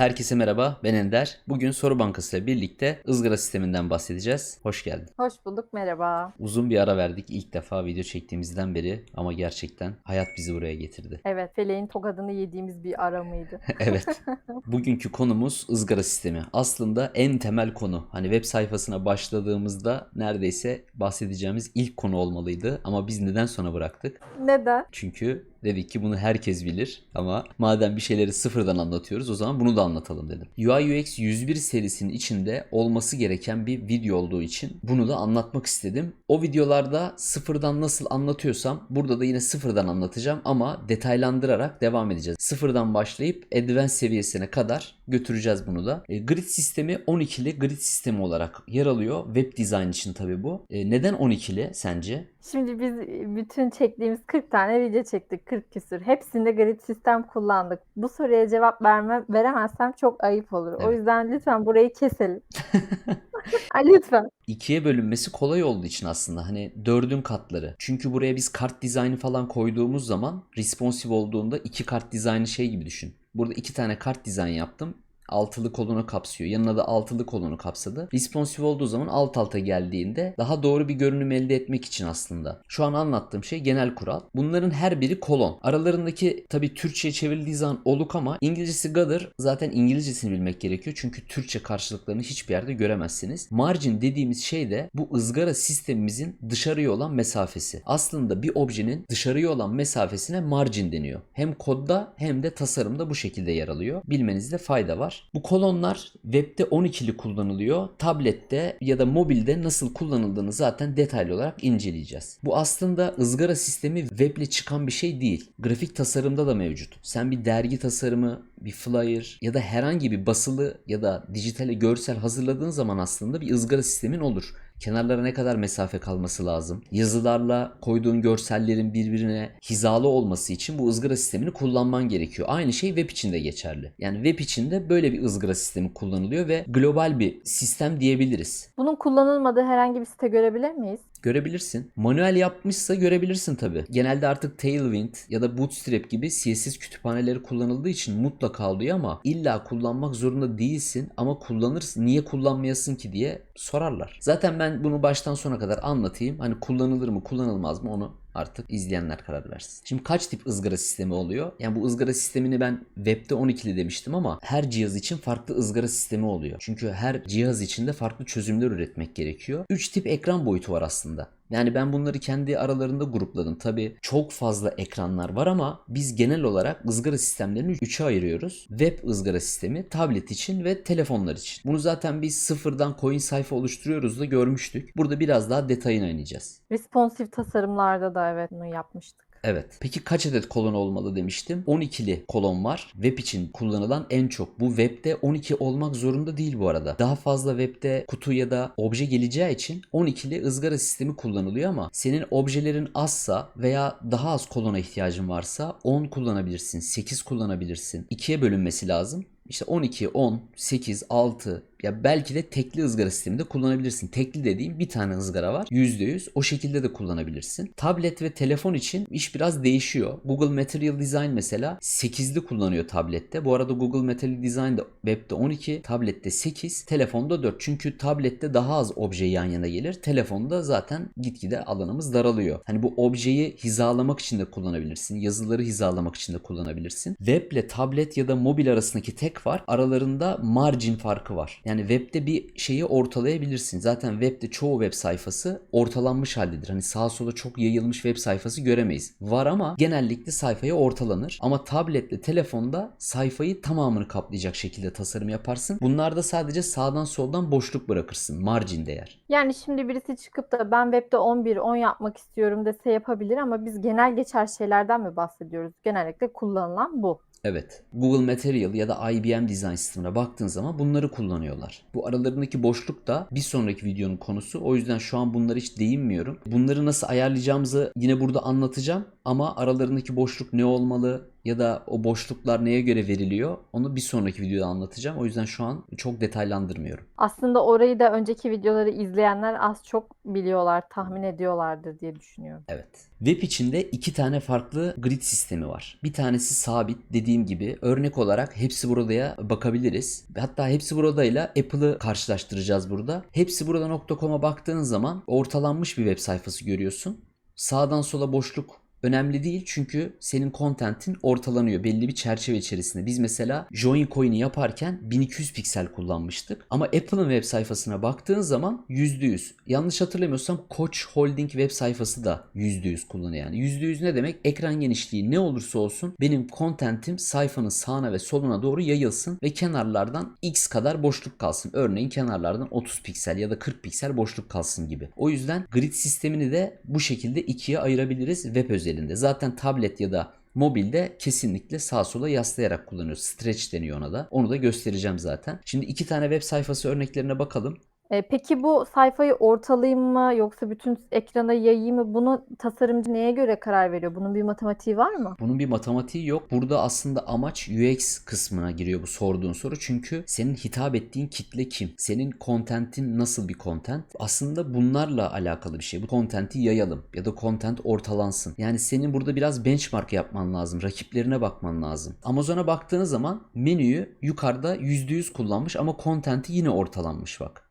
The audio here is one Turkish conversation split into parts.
Herkese merhaba, ben Ender. Bugün Soru Bankası ile birlikte ızgara sisteminden bahsedeceğiz. Hoş geldin. Hoş bulduk, merhaba. Uzun bir ara verdik ilk defa video çektiğimizden beri ama gerçekten hayat bizi buraya getirdi. Evet, feleğin tokadını yediğimiz bir ara mıydı? evet. Bugünkü konumuz ızgara sistemi. Aslında en temel konu. Hani web sayfasına başladığımızda neredeyse bahsedeceğimiz ilk konu olmalıydı ama biz neden sonra bıraktık? Neden? Çünkü dedik ki bunu herkes bilir ama madem bir şeyleri sıfırdan anlatıyoruz o zaman bunu da anlatalım dedim. UI UX 101 serisinin içinde olması gereken bir video olduğu için bunu da anlatmak istedim. O videolarda sıfırdan nasıl anlatıyorsam burada da yine sıfırdan anlatacağım ama detaylandırarak devam edeceğiz. Sıfırdan başlayıp advanced seviyesine kadar götüreceğiz bunu da. E, grid sistemi 12'li grid sistemi olarak yer alıyor. Web design için tabii bu. E, neden 12'li sence? Şimdi biz bütün çektiğimiz 40 tane video çektik, 40 küsür. Hepsinde grid sistem kullandık. Bu soruya cevap verme, veremezsem çok ayıp olur. O Evet. yüzden lütfen burayı keselim. Ay, lütfen. İkiye bölünmesi kolay olduğu için aslında hani dördün katları. Çünkü buraya biz kart dizaynı falan koyduğumuz zaman responsive olduğunda iki kart dizaynı şey gibi düşün. Burada iki tane kart dizayn yaptım. Altılı kolunu kapsıyor. Yanına da altılı kolunu kapsadı. Responsive olduğu zaman alt alta geldiğinde daha doğru bir görünüm elde etmek için aslında. Şu an anlattığım şey genel kural. Bunların her biri kolon. Aralarındaki tabi Türkçe'ye çevrildiği zaman oluk ama İngilizcesi gather zaten İngilizcesini bilmek gerekiyor. Çünkü Türkçe karşılıklarını hiçbir yerde göremezsiniz. Margin dediğimiz şey de bu ızgara sistemimizin dışarıya olan mesafesi. Aslında bir objenin dışarıya olan mesafesine margin deniyor. Hem kodda hem de tasarımda bu şekilde yer alıyor. Bilmenizde fayda var. Bu kolonlar webde 12'li kullanılıyor. Tablette ya da mobilde nasıl kullanıldığını zaten detaylı olarak inceleyeceğiz. Bu aslında ızgara sistemi weble çıkan bir şey değil. Grafik tasarımda da mevcut. Sen bir dergi tasarımı, bir flyer ya da herhangi bir basılı ya da dijitale görsel hazırladığın zaman aslında bir ızgara sistemin olur. Kenarlara ne kadar mesafe kalması lazım? Yazılarla koyduğun görsellerin birbirine hizalı olması için bu ızgara sistemini kullanman gerekiyor. Aynı şey web için de geçerli. Yani web için de böyle bir ızgara sistemi kullanılıyor ve global bir sistem diyebiliriz. Bunun kullanılmadığı herhangi bir site görebilir miyiz? Görebilirsin. Manuel yapmışsa görebilirsin tabi. Genelde artık Tailwind ya da Bootstrap gibi CSS kütüphaneleri kullanıldığı için mutlaka oluyor ama illa kullanmak zorunda değilsin ama kullanırsın. Niye kullanmayasın ki diye sorarlar. Zaten ben bunu baştan sona kadar anlatayım. Hani kullanılır mı kullanılmaz mı onu artık izleyenler karar versin. Şimdi kaç tip ızgara sistemi oluyor? Yani bu ızgara sistemini ben webde 12'li demiştim ama her cihaz için farklı ızgara sistemi oluyor. Çünkü her cihaz içinde farklı çözümler üretmek gerekiyor. 3 tip ekran boyutu var aslında. Yani ben bunları kendi aralarında grupladım. Tabi çok fazla ekranlar var ama biz genel olarak ızgara sistemlerini 3'e ayırıyoruz. Web ızgara sistemi, tablet için ve telefonlar için. Bunu zaten biz sıfırdan coin sayfa oluşturuyoruz da görmüştük. Burada biraz daha detayına ineceğiz. Responsive tasarımlarda da evet bunu yapmıştık. Evet. Peki kaç adet kolon olmalı demiştim. 12'li kolon var. Web için kullanılan en çok. Bu webde 12 olmak zorunda değil bu arada. Daha fazla webde kutu ya da obje geleceği için 12'li ızgara sistemi kullanılıyor ama senin objelerin azsa veya daha az kolona ihtiyacın varsa 10 kullanabilirsin, 8 kullanabilirsin. 2'ye bölünmesi lazım. İşte 12, 10, 8, 6 ya belki de tekli ızgara sisteminde kullanabilirsin. Tekli dediğim bir tane ızgara var. %100 o şekilde de kullanabilirsin. Tablet ve telefon için iş biraz değişiyor. Google Material Design mesela 8'li kullanıyor tablette. Bu arada Google Material Design de webde 12, tablette 8, telefonda 4. Çünkü tablette daha az obje yan yana gelir. Telefonda zaten gitgide alanımız daralıyor. Hani bu objeyi hizalamak için de kullanabilirsin. Yazıları hizalamak için de kullanabilirsin. Web ile tablet ya da mobil arasındaki tek var. Aralarında margin farkı var. Yani webde bir şeyi ortalayabilirsin. Zaten webde çoğu web sayfası ortalanmış haldedir. Hani sağa sola çok yayılmış web sayfası göremeyiz. Var ama genellikle sayfaya ortalanır. Ama tabletle telefonda sayfayı tamamını kaplayacak şekilde tasarım yaparsın. Bunlarda sadece sağdan soldan boşluk bırakırsın. Margin değer. Yani şimdi birisi çıkıp da ben webde 11, 10 yapmak istiyorum dese yapabilir ama biz genel geçer şeylerden mi bahsediyoruz? Genellikle kullanılan bu. Evet. Google Material ya da IBM Design sistemine baktığın zaman bunları kullanıyorlar. Bu aralarındaki boşluk da bir sonraki videonun konusu. O yüzden şu an bunlara hiç değinmiyorum. Bunları nasıl ayarlayacağımızı yine burada anlatacağım. Ama aralarındaki boşluk ne olmalı ya da o boşluklar neye göre veriliyor onu bir sonraki videoda anlatacağım. O yüzden şu an çok detaylandırmıyorum. Aslında orayı da önceki videoları izleyenler az çok biliyorlar, tahmin ediyorlardır diye düşünüyorum. Evet. Web içinde iki tane farklı grid sistemi var. Bir tanesi sabit dediğim gibi örnek olarak hepsi buradaya bakabiliriz. Hatta hepsi buradayla Apple'ı karşılaştıracağız burada. Hepsi burada.com'a baktığın zaman ortalanmış bir web sayfası görüyorsun. Sağdan sola boşluk önemli değil çünkü senin contentin ortalanıyor belli bir çerçeve içerisinde. Biz mesela join coin'i yaparken 1200 piksel kullanmıştık. Ama Apple'ın web sayfasına baktığın zaman %100. Yanlış hatırlamıyorsam Koç Holding web sayfası da %100 kullanıyor. Yani %100 ne demek? Ekran genişliği ne olursa olsun benim contentim sayfanın sağına ve soluna doğru yayılsın ve kenarlardan x kadar boşluk kalsın. Örneğin kenarlardan 30 piksel ya da 40 piksel boşluk kalsın gibi. O yüzden grid sistemini de bu şekilde ikiye ayırabiliriz web özelinde. Zaten tablet ya da mobilde kesinlikle sağ sola yaslayarak kullanıyoruz. Stretch deniyor ona da. Onu da göstereceğim zaten. Şimdi iki tane web sayfası örneklerine bakalım. E, peki bu sayfayı ortalayayım mı yoksa bütün ekrana yayayım mı? Bunu tasarımcı neye göre karar veriyor? Bunun bir matematiği var mı? Bunun bir matematiği yok. Burada aslında amaç UX kısmına giriyor bu sorduğun soru. Çünkü senin hitap ettiğin kitle kim? Senin contentin nasıl bir content? Aslında bunlarla alakalı bir şey. Bu contenti yayalım ya da content ortalansın. Yani senin burada biraz benchmark yapman lazım. Rakiplerine bakman lazım. Amazon'a baktığınız zaman menüyü yukarıda %100 kullanmış ama contenti yine ortalanmış bak.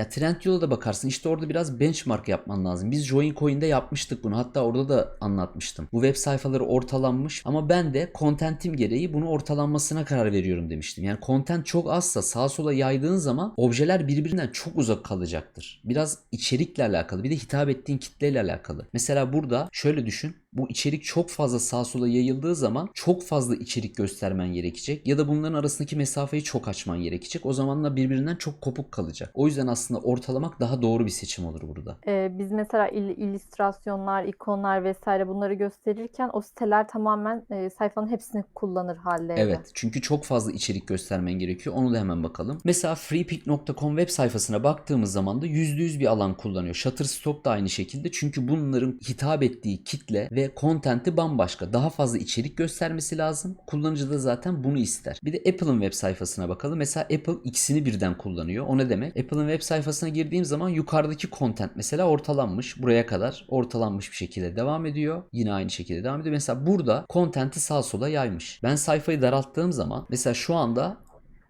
Ya Trendyol'a da bakarsın işte orada biraz benchmark yapman lazım. Biz JoinCoin'de yapmıştık bunu. Hatta orada da anlatmıştım. Bu web sayfaları ortalanmış ama ben de contentim gereği bunu ortalanmasına karar veriyorum demiştim. Yani content çok azsa sağa sola yaydığın zaman objeler birbirinden çok uzak kalacaktır. Biraz içerikle alakalı bir de hitap ettiğin kitleyle alakalı. Mesela burada şöyle düşün bu içerik çok fazla sağa sola yayıldığı zaman çok fazla içerik göstermen gerekecek ya da bunların arasındaki mesafeyi çok açman gerekecek. O zamanla birbirinden çok kopuk kalacak. O yüzden aslında ortalamak daha doğru bir seçim olur burada. E, biz mesela il- illüstrasyonlar, ikonlar vesaire bunları gösterirken o siteler tamamen e, sayfanın hepsini kullanır hallerinde. Evet çünkü çok fazla içerik göstermen gerekiyor. Onu da hemen bakalım. Mesela freepik.com web sayfasına baktığımız zaman da %100 bir alan kullanıyor. Shutterstock da aynı şekilde. Çünkü bunların hitap ettiği kitle ve content'i bambaşka. Daha fazla içerik göstermesi lazım. Kullanıcı da zaten bunu ister. Bir de Apple'ın web sayfasına bakalım. Mesela Apple ikisini birden kullanıyor. O ne demek? Apple'ın web sayfasına girdiğim zaman yukarıdaki content mesela ortalanmış. Buraya kadar ortalanmış bir şekilde devam ediyor. Yine aynı şekilde devam ediyor. Mesela burada content'i sağ sola yaymış. Ben sayfayı daralttığım zaman mesela şu anda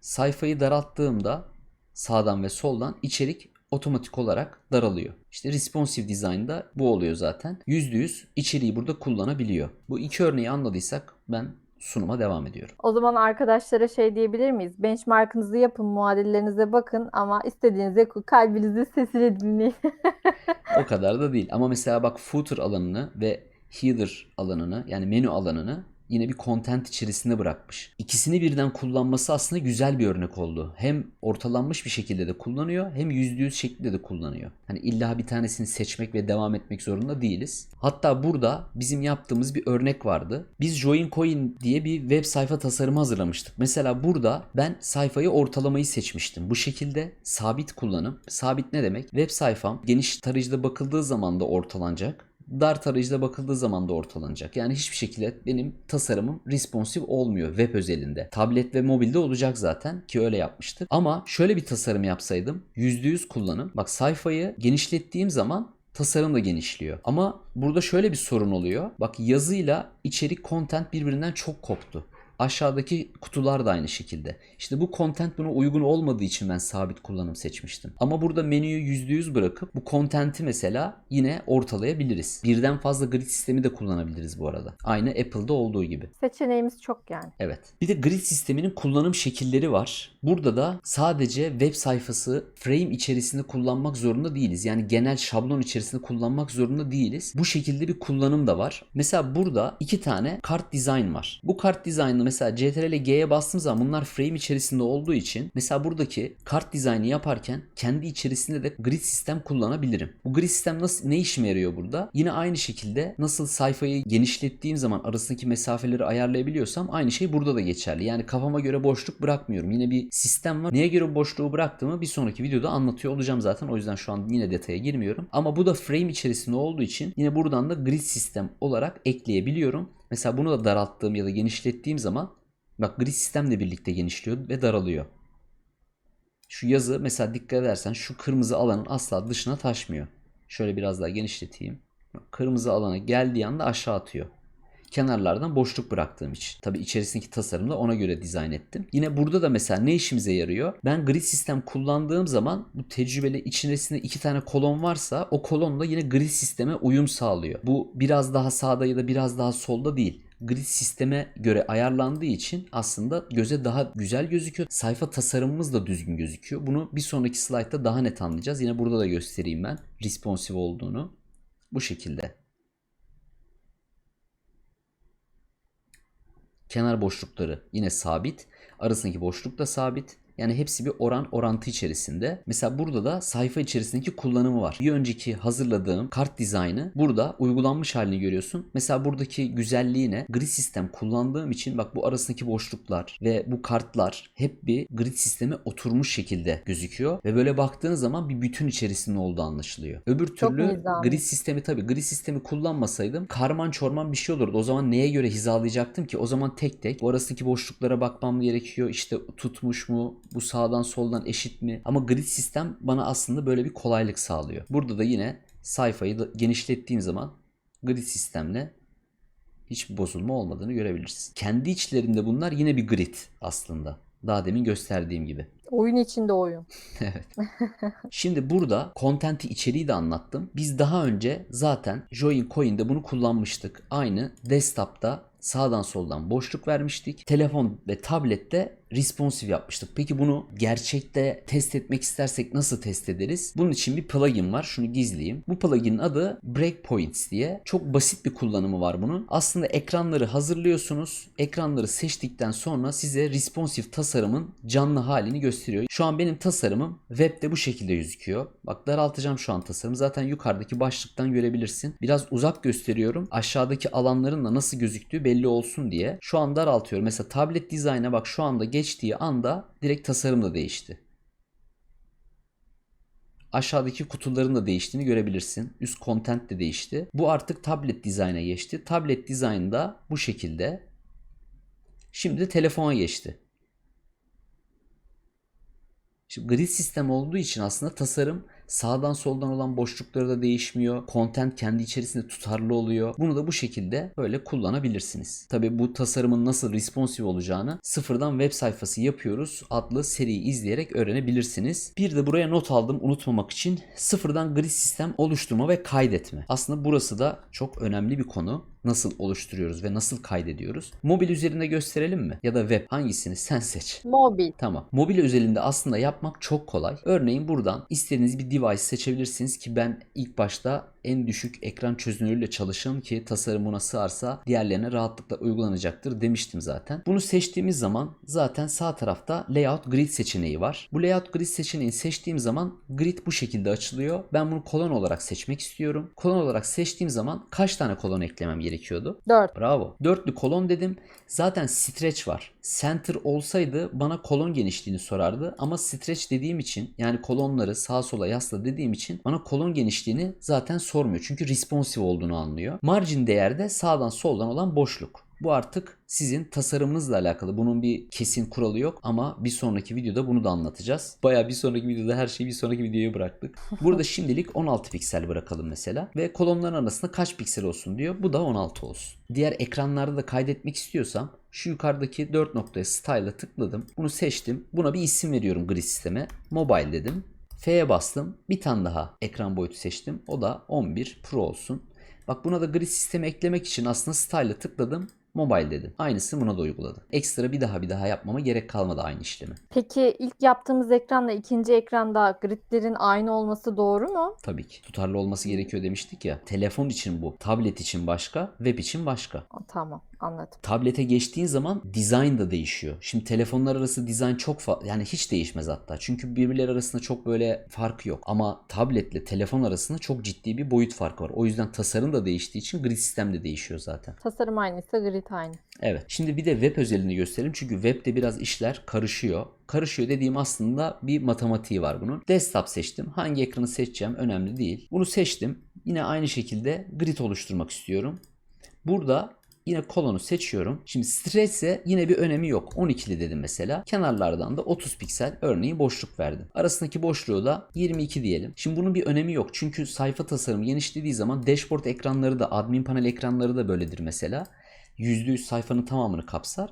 sayfayı daralttığımda sağdan ve soldan içerik otomatik olarak daralıyor. İşte responsive design'da bu oluyor zaten. %100 içeriği burada kullanabiliyor. Bu iki örneği anladıysak ben sunuma devam ediyorum. O zaman arkadaşlara şey diyebilir miyiz? Benchmark'ınızı yapın, muadillerinize bakın ama istediğinize kalbinizin sesini dinleyin. O kadar da değil. Ama mesela bak footer alanını ve header alanını yani menü alanını yine bir content içerisinde bırakmış. İkisini birden kullanması aslında güzel bir örnek oldu. Hem ortalanmış bir şekilde de kullanıyor hem %100 şekilde de kullanıyor. Hani illa bir tanesini seçmek ve devam etmek zorunda değiliz. Hatta burada bizim yaptığımız bir örnek vardı. Biz JoinCoin diye bir web sayfa tasarımı hazırlamıştık. Mesela burada ben sayfayı ortalamayı seçmiştim. Bu şekilde sabit kullanım. Sabit ne demek? Web sayfam geniş tarayıcıda bakıldığı zaman da ortalanacak dar tarayıcıda bakıldığı zaman da ortalanacak. Yani hiçbir şekilde benim tasarımım responsive olmuyor web özelinde. Tablet ve mobilde olacak zaten ki öyle yapmıştık. Ama şöyle bir tasarım yapsaydım %100 kullanım. Bak sayfayı genişlettiğim zaman tasarım da genişliyor. Ama burada şöyle bir sorun oluyor. Bak yazıyla içerik content birbirinden çok koptu. Aşağıdaki kutular da aynı şekilde. İşte bu content buna uygun olmadığı için ben sabit kullanım seçmiştim. Ama burada menüyü %100 bırakıp bu content'i mesela yine ortalayabiliriz. Birden fazla grid sistemi de kullanabiliriz bu arada. Aynı Apple'da olduğu gibi. Seçeneğimiz çok yani. Evet. Bir de grid sisteminin kullanım şekilleri var. Burada da sadece web sayfası frame içerisinde kullanmak zorunda değiliz. Yani genel şablon içerisinde kullanmak zorunda değiliz. Bu şekilde bir kullanım da var. Mesela burada iki tane kart design var. Bu kart dizaynını mesela CTRL G'ye bastığım zaman bunlar frame içerisinde olduğu için mesela buradaki kart dizaynı yaparken kendi içerisinde de grid sistem kullanabilirim. Bu grid sistem nasıl ne işime yarıyor burada? Yine aynı şekilde nasıl sayfayı genişlettiğim zaman arasındaki mesafeleri ayarlayabiliyorsam aynı şey burada da geçerli. Yani kafama göre boşluk bırakmıyorum. Yine bir sistem var. Neye göre boşluğu bıraktığımı bir sonraki videoda anlatıyor olacağım zaten. O yüzden şu an yine detaya girmiyorum. Ama bu da frame içerisinde olduğu için yine buradan da grid sistem olarak ekleyebiliyorum. Mesela bunu da daralttığım ya da genişlettiğim zaman bak grid sistemle birlikte genişliyor ve daralıyor. Şu yazı mesela dikkat edersen şu kırmızı alanın asla dışına taşmıyor. Şöyle biraz daha genişleteyim. Bak, Kırmızı alana geldiği anda aşağı atıyor. Kenarlardan boşluk bıraktığım için. Tabi içerisindeki tasarımı da ona göre dizayn ettim. Yine burada da mesela ne işimize yarıyor? Ben grid sistem kullandığım zaman bu tecrübeli içerisinde iki tane kolon varsa o kolonla yine grid sisteme uyum sağlıyor. Bu biraz daha sağda ya da biraz daha solda değil grid sisteme göre ayarlandığı için aslında göze daha güzel gözüküyor. Sayfa tasarımımız da düzgün gözüküyor. Bunu bir sonraki slaytta daha net anlayacağız. Yine burada da göstereyim ben responsive olduğunu. Bu şekilde. Kenar boşlukları yine sabit. Arasındaki boşluk da sabit. Yani hepsi bir oran orantı içerisinde. Mesela burada da sayfa içerisindeki kullanımı var. Bir önceki hazırladığım kart dizaynı burada uygulanmış halini görüyorsun. Mesela buradaki güzelliğine grid sistem kullandığım için bak bu arasındaki boşluklar ve bu kartlar hep bir grid sisteme oturmuş şekilde gözüküyor. Ve böyle baktığın zaman bir bütün içerisinde olduğu anlaşılıyor. Öbür türlü grid sistemi tabii grid sistemi kullanmasaydım karman çorman bir şey olurdu. O zaman neye göre hizalayacaktım ki? O zaman tek tek bu arasındaki boşluklara bakmam gerekiyor. İşte tutmuş mu? Bu sağdan soldan eşit mi? Ama grid sistem bana aslında böyle bir kolaylık sağlıyor. Burada da yine sayfayı da genişlettiğim zaman grid sistemle hiçbir bozulma olmadığını görebilirsin. Kendi içlerinde bunlar yine bir grid aslında. Daha demin gösterdiğim gibi. Oyun içinde oyun. Şimdi burada content'i içeriği de anlattım. Biz daha önce zaten Join Coin'de bunu kullanmıştık. Aynı desktop'ta sağdan soldan boşluk vermiştik. Telefon ve tablette responsive yapmıştık. Peki bunu gerçekte test etmek istersek nasıl test ederiz? Bunun için bir plugin var. Şunu gizleyeyim. Bu plugin'in adı Breakpoints diye. Çok basit bir kullanımı var bunun. Aslında ekranları hazırlıyorsunuz. Ekranları seçtikten sonra size responsive tasarımın canlı halini gösteriyor. Şu an benim tasarımım webde bu şekilde gözüküyor. Bak daraltacağım şu an tasarım. Zaten yukarıdaki başlıktan görebilirsin. Biraz uzak gösteriyorum. Aşağıdaki alanların da nasıl gözüktüğü belli olsun diye. Şu an daraltıyorum. Mesela tablet dizayna bak şu anda geçtiği anda direkt tasarım da değişti. Aşağıdaki kutuların da değiştiğini görebilirsin. Üst content de değişti. Bu artık tablet dizayna geçti. Tablet dizaynda bu şekilde. Şimdi de telefona geçti. Şimdi grid sistem olduğu için aslında tasarım sağdan soldan olan boşlukları da değişmiyor. Content kendi içerisinde tutarlı oluyor. Bunu da bu şekilde böyle kullanabilirsiniz. Tabi bu tasarımın nasıl responsive olacağını sıfırdan web sayfası yapıyoruz adlı seriyi izleyerek öğrenebilirsiniz. Bir de buraya not aldım unutmamak için sıfırdan grid sistem oluşturma ve kaydetme. Aslında burası da çok önemli bir konu. Nasıl oluşturuyoruz ve nasıl kaydediyoruz? Mobil üzerinde gösterelim mi? Ya da web hangisini sen seç. Mobil. Tamam. Mobil özelinde aslında yapmak çok kolay. Örneğin buradan istediğiniz bir device seçebilirsiniz ki ben ilk başta en düşük ekran çözünürlüğüyle çalışın ki tasarım buna sığarsa diğerlerine rahatlıkla uygulanacaktır demiştim zaten. Bunu seçtiğimiz zaman zaten sağ tarafta layout grid seçeneği var. Bu layout grid seçeneğini seçtiğim zaman grid bu şekilde açılıyor. Ben bunu kolon olarak seçmek istiyorum. Kolon olarak seçtiğim zaman kaç tane kolon eklemem gerekiyordu? 4. Bravo. Dörtlü kolon dedim. Zaten stretch var. Center olsaydı bana kolon genişliğini sorardı ama stretch dediğim için yani kolonları sağa sola yasla dediğim için bana kolon genişliğini zaten sormuyor. Çünkü responsive olduğunu anlıyor. Margin değerde sağdan soldan olan boşluk. Bu artık sizin tasarımınızla alakalı. Bunun bir kesin kuralı yok ama bir sonraki videoda bunu da anlatacağız. Baya bir sonraki videoda her şeyi bir sonraki videoya bıraktık. Burada şimdilik 16 piksel bırakalım mesela. Ve kolonların arasında kaç piksel olsun diyor. Bu da 16 olsun. Diğer ekranlarda da kaydetmek istiyorsam şu yukarıdaki 4 noktaya style'a tıkladım. Bunu seçtim. Buna bir isim veriyorum grid sisteme. Mobile dedim. F'ye bastım. Bir tane daha ekran boyutu seçtim. O da 11 Pro olsun. Bak buna da grid sistemi eklemek için aslında style'a tıkladım. Mobile dedim. Aynısını buna da uyguladım. Ekstra bir daha bir daha yapmama gerek kalmadı aynı işlemi. Peki ilk yaptığımız ekranla ikinci ekranda gridlerin aynı olması doğru mu? Tabii ki. Tutarlı olması gerekiyor demiştik ya. Telefon için bu. Tablet için başka. Web için başka. Tamam anladım. Tablete geçtiğin zaman design da değişiyor. Şimdi telefonlar arası design çok fa- yani hiç değişmez hatta. Çünkü birbirleri arasında çok böyle fark yok. Ama tabletle telefon arasında çok ciddi bir boyut farkı var. O yüzden tasarım da değiştiği için grid sistem de değişiyor zaten. Tasarım aynıysa grid aynı. Evet. Şimdi bir de web özelini gösterelim. Çünkü webde biraz işler karışıyor. Karışıyor dediğim aslında bir matematiği var bunun. Desktop seçtim. Hangi ekranı seçeceğim önemli değil. Bunu seçtim. Yine aynı şekilde grid oluşturmak istiyorum. Burada yine kolonu seçiyorum. Şimdi stresse yine bir önemi yok. 12'li dedim mesela. Kenarlardan da 30 piksel örneğin boşluk verdim. Arasındaki boşluğu da 22 diyelim. Şimdi bunun bir önemi yok. Çünkü sayfa tasarımı genişlediği zaman dashboard ekranları da admin panel ekranları da böyledir mesela. %100 sayfanın tamamını kapsar.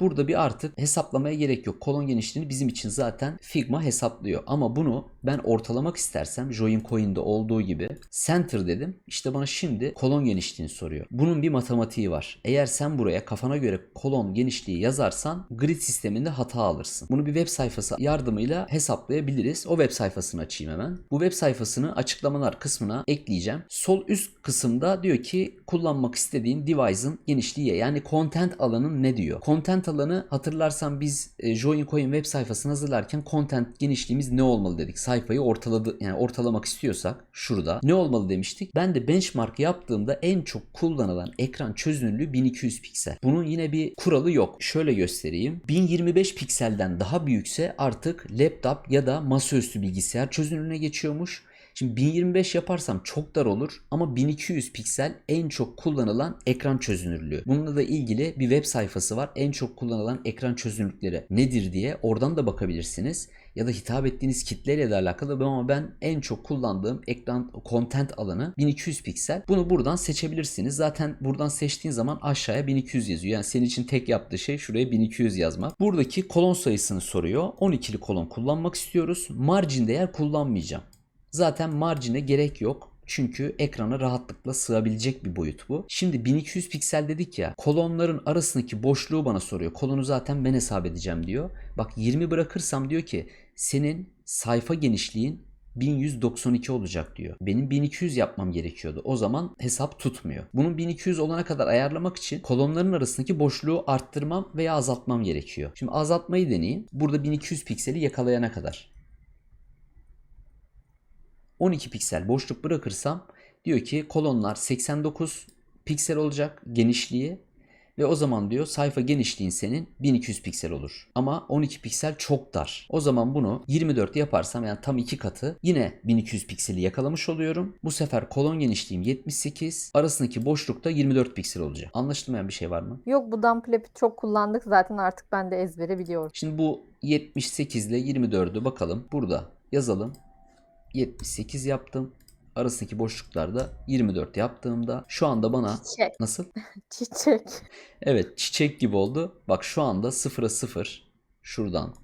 Burada bir artık hesaplamaya gerek yok. Kolon genişliğini bizim için zaten Figma hesaplıyor. Ama bunu ben ortalamak istersem Join Coin'de olduğu gibi center dedim. İşte bana şimdi kolon genişliğini soruyor. Bunun bir matematiği var. Eğer sen buraya kafana göre kolon genişliği yazarsan grid sisteminde hata alırsın. Bunu bir web sayfası yardımıyla hesaplayabiliriz. O web sayfasını açayım hemen. Bu web sayfasını açıklamalar kısmına ekleyeceğim. Sol üst kısımda diyor ki kullanmak istediğin device'ın genişliği yani content alanın ne diyor? Content alanı hatırlarsan biz e, Join Coin web sayfasını hazırlarken content genişliğimiz ne olmalı dedik. Sayfayı ortaladı yani ortalamak istiyorsak şurada ne olmalı demiştik. Ben de benchmark yaptığımda en çok kullanılan ekran çözünürlüğü 1200 piksel. Bunun yine bir kuralı yok. Şöyle göstereyim. 1025 pikselden daha büyükse artık laptop ya da masaüstü bilgisayar çözünürlüğüne geçiyormuş. Şimdi 1025 yaparsam çok dar olur ama 1200 piksel en çok kullanılan ekran çözünürlüğü. Bununla da ilgili bir web sayfası var. En çok kullanılan ekran çözünürlükleri nedir diye oradan da bakabilirsiniz. Ya da hitap ettiğiniz kitleyle de alakalı ama ben en çok kullandığım ekran content alanı 1200 piksel. Bunu buradan seçebilirsiniz. Zaten buradan seçtiğin zaman aşağıya 1200 yazıyor. Yani senin için tek yaptığı şey şuraya 1200 yazmak. Buradaki kolon sayısını soruyor. 12'li kolon kullanmak istiyoruz. Margin değer kullanmayacağım. Zaten marjine gerek yok. Çünkü ekrana rahatlıkla sığabilecek bir boyut bu. Şimdi 1200 piksel dedik ya. Kolonların arasındaki boşluğu bana soruyor. Kolonu zaten ben hesap edeceğim diyor. Bak 20 bırakırsam diyor ki senin sayfa genişliğin 1192 olacak diyor. Benim 1200 yapmam gerekiyordu. O zaman hesap tutmuyor. Bunun 1200 olana kadar ayarlamak için kolonların arasındaki boşluğu arttırmam veya azaltmam gerekiyor. Şimdi azaltmayı deneyeyim. Burada 1200 pikseli yakalayana kadar. 12 piksel boşluk bırakırsam diyor ki kolonlar 89 piksel olacak genişliği ve o zaman diyor sayfa genişliğin senin 1200 piksel olur. Ama 12 piksel çok dar. O zaman bunu 24 yaparsam yani tam iki katı yine 1200 pikseli yakalamış oluyorum. Bu sefer kolon genişliğim 78. Arasındaki boşlukta 24 piksel olacak. Anlaşılmayan bir şey var mı? Yok bu dump lap'i çok kullandık zaten artık ben de ezbere biliyorum. Şimdi bu 78 ile 24'ü bakalım. Burada yazalım. 78 yaptım. Arasındaki boşluklarda 24 yaptığımda şu anda bana Çiçek. nasıl? Çiçek. Evet çiçek gibi oldu. Bak şu anda 0'a 0 şuradan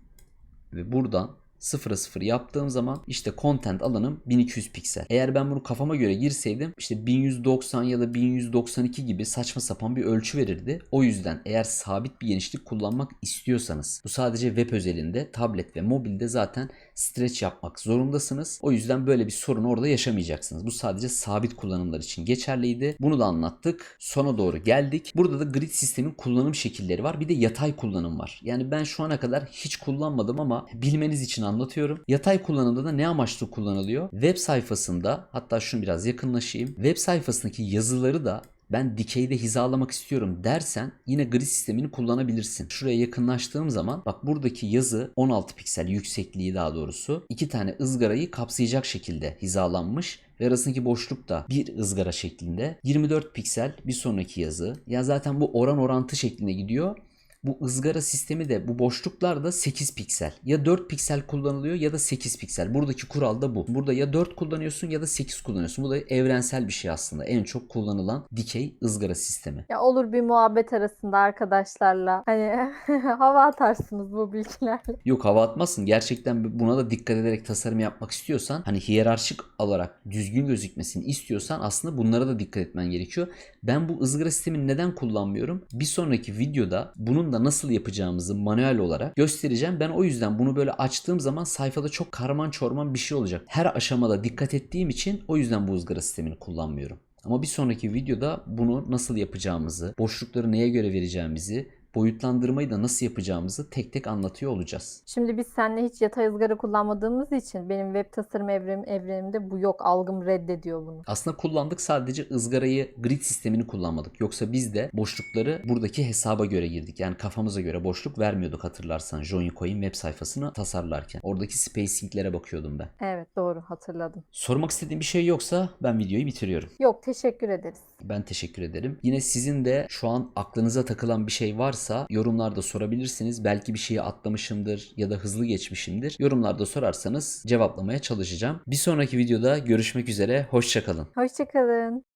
ve buradan 0'a 0 yaptığım zaman işte content alanım 1200 piksel. Eğer ben bunu kafama göre girseydim işte 1190 ya da 1192 gibi saçma sapan bir ölçü verirdi. O yüzden eğer sabit bir genişlik kullanmak istiyorsanız bu sadece web özelinde tablet ve mobilde zaten stretch yapmak zorundasınız. O yüzden böyle bir sorun orada yaşamayacaksınız. Bu sadece sabit kullanımlar için geçerliydi. Bunu da anlattık. Sona doğru geldik. Burada da grid sistemin kullanım şekilleri var. Bir de yatay kullanım var. Yani ben şu ana kadar hiç kullanmadım ama bilmeniz için anlatıyorum. Yatay kullanımda da ne amaçlı kullanılıyor? Web sayfasında hatta şunu biraz yakınlaşayım. Web sayfasındaki yazıları da ben dikeyde hizalamak istiyorum dersen yine grid sistemini kullanabilirsin. Şuraya yakınlaştığım zaman bak buradaki yazı 16 piksel yüksekliği daha doğrusu iki tane ızgarayı kapsayacak şekilde hizalanmış ve arasındaki boşluk da bir ızgara şeklinde. 24 piksel bir sonraki yazı. Ya zaten bu oran orantı şeklinde gidiyor. Bu ızgara sistemi de bu boşluklarda 8 piksel. Ya 4 piksel kullanılıyor ya da 8 piksel. Buradaki kural da bu. Burada ya 4 kullanıyorsun ya da 8 kullanıyorsun. Bu da evrensel bir şey aslında. En çok kullanılan dikey ızgara sistemi. Ya olur bir muhabbet arasında arkadaşlarla hani hava atarsınız bu bilgilerle. Yok hava atmazsın. Gerçekten buna da dikkat ederek tasarım yapmak istiyorsan hani hiyerarşik olarak düzgün gözükmesini istiyorsan aslında bunlara da dikkat etmen gerekiyor. Ben bu ızgara sistemini neden kullanmıyorum? Bir sonraki videoda bunun da nasıl yapacağımızı manuel olarak göstereceğim. Ben o yüzden bunu böyle açtığım zaman sayfada çok karman çorman bir şey olacak. Her aşamada dikkat ettiğim için o yüzden bu ızgara sistemini kullanmıyorum. Ama bir sonraki videoda bunu nasıl yapacağımızı, boşlukları neye göre vereceğimizi, boyutlandırmayı da nasıl yapacağımızı tek tek anlatıyor olacağız. Şimdi biz seninle hiç yatay ızgara kullanmadığımız için benim web tasarım evrim, evrenimde bu yok. Algım reddediyor bunu. Aslında kullandık sadece ızgarayı grid sistemini kullanmadık. Yoksa biz de boşlukları buradaki hesaba göre girdik. Yani kafamıza göre boşluk vermiyorduk hatırlarsan Joincoin web sayfasını tasarlarken. Oradaki spacinglere bakıyordum ben. Evet doğru hatırladım. Sormak istediğim bir şey yoksa ben videoyu bitiriyorum. Yok teşekkür ederiz. Ben teşekkür ederim. Yine sizin de şu an aklınıza takılan bir şey varsa yorumlarda sorabilirsiniz. Belki bir şeyi atlamışımdır ya da hızlı geçmişimdir. Yorumlarda sorarsanız cevaplamaya çalışacağım. Bir sonraki videoda görüşmek üzere. Hoşçakalın. Hoşçakalın.